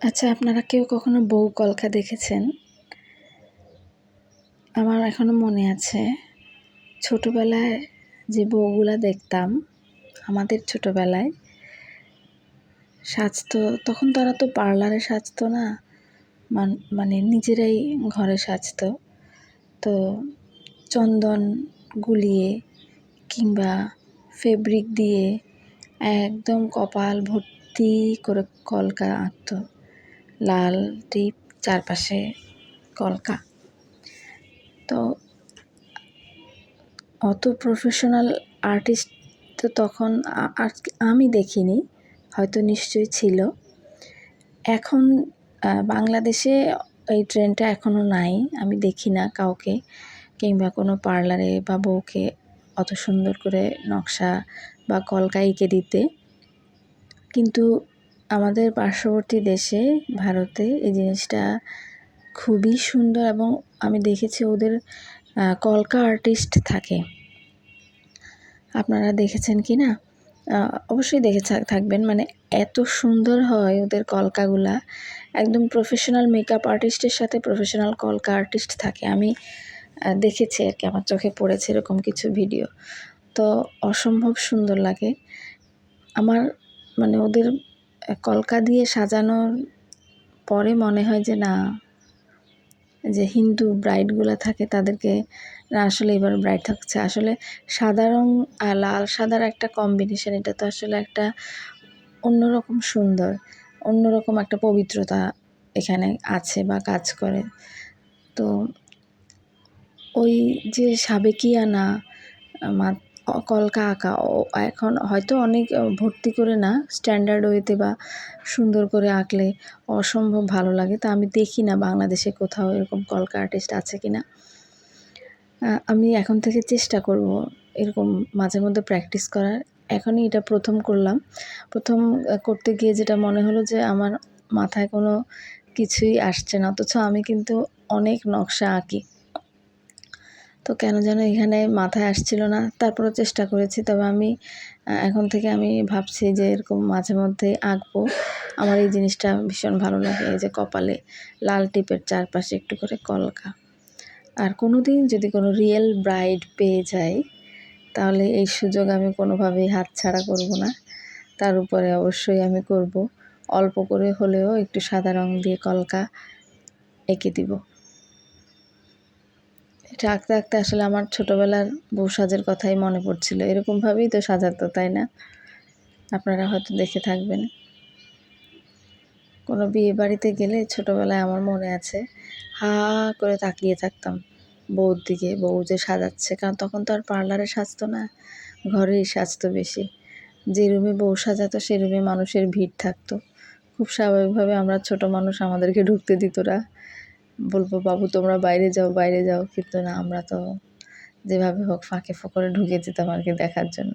আচ্ছা আপনারা কেউ কখনো বউ কলকা দেখেছেন? আমার এখনও মনে আছে, ছোটোবেলায় যে বউগুলা দেখতাম, আমাদের ছোটোবেলায়, সাজতো, তখন তারা তো পার্লারে সাজতো না মানে নিজেরাই ঘরে সাজতো। তো চন্দন গুলিয়ে কিংবা ফেব্রিক দিয়ে একদম কপাল ভর্তি করে কলকা আঁকতো। লাল টিপ চারপাশে কলকা। তো অত প্রফেশনাল আর্টিস্ট তো তখন আমি দেখিনি, হয়তো নিশ্চয়ই ছিল। এখন বাংলাদেশে এই ট্রেনটা এখনও নাই, আমি দেখি না কাউকে, কিংবা কোনো পার্লারে বা বউকে অত সুন্দর করে নকশা বা কলকা এঁকে দিতে। কিন্তু আমাদের পার্শ্ববর্তী দেশে, ভারতে এই জিনিসটা খুবই সুন্দর এবং আমি দেখেছি ওদের কলকা আর্টিস্ট থাকে। আপনারা দেখেছেন কি না? অবশ্যই দেখে থাকবেন। মানে এত সুন্দর হয় ওদের কলকাগুলা। একদম প্রফেশনাল মেকআপ আর্টিস্টের সাথে প্রফেশনাল কলকা আর্টিস্ট থাকে। আমি দেখেছি আর কি, আমার চোখে পড়েছে এরকম কিছু ভিডিও তো অসম্ভব সুন্দর লাগে। আমার মানে ওদের কলকা দিয়ে সাজানোর পরে মনে হয় যে, না, যে হিন্দু ব্রাইডগুলো থাকে তাদেরকে, না, আসলে এবার ব্রাইড থাকছে। আসলে সাদা রং আর লাল সাদার একটা কম্বিনেশন, এটা তো আসলে একটা অন্যরকম সুন্দর, অন্যরকম একটা পবিত্রতা এখানে আছে বা কাজ করে। তো ওই যে সাবেকিয়ানা কলকা আঁকা এখন হয়তো অনেক ভর্তি করে না স্ট্যান্ডার্ড ওয়েতে বা সুন্দর করে আঁকলে অসম্ভব ভালো লাগে। তা আমি দেখি না বাংলাদেশে কোথাও এরকম কলকা আর্টিস্ট আছে কি না আমি এখন থেকে চেষ্টা করব এরকম মাঝে মধ্যে প্র্যাকটিস করার। এখনই এটা প্রথম করলাম। প্রথম করতে গিয়ে যেটা মনে হলো যে আমার মাথায় কোনো কিছুই আসছে না। অথচ আমি কিন্তু অনেক নকশা আঁকি। তো কেন যেন এখানে মাথায় আসছিল না। তারপরও চেষ্টা করেছি, তবে আমি এখন থেকে আমি ভাবছি যে এরকম মাঝে মধ্যে আঁকবো। আমার এই জিনিসটা ভীষণ ভালো লাগে, এই যে কপালে লাল টিপের চারপাশে একটু করে কলকা। আর কোনো দিন যদি কোনো রিয়েল ব্রাইড পেয়ে যাই, তাহলে এই সুযোগ আমি কোনোভাবেই হাতছাড়া করব না। তার উপরে অবশ্যই আমি করব। অল্প করে হলেও একটু সাদা রং দিয়ে কলকা এঁকে দিব। এটা আঁকতে আঁকতে আসলে আমার ছোটোবেলার বউ সাজের কথাই মনে পড়ছিল। এরকমভাবেই তো সাজাতো, তাই না? আপনারা হয়তো দেখে থাকবেন। কোনো বিয়ে বাড়িতে গেলে ছোটোবেলায় আমার মনে আছে, হা করে তাকিয়ে থাকতাম বউর দিকে, বউ যে সাজাচ্ছে, কারণ তখন তো আর পার্লারে সাজতো না, ঘরেই সাজতো বেশি। যে রুমে বউ সাজাতো সেই রুমে মানুষের ভিড় থাকতো। খুব স্বাভাবিকভাবে আমরা ছোট মানুষ আমাদেরকে ঢুকতে দিত না। বলব, বাবু, তোমরা বাইরে যাও বাইরে যাও, কিন্তু না, আমরা তো যেভাবে হোক ফাঁকে ফোকরে ঢুকে যেতাম আর কি দেখার জন্য।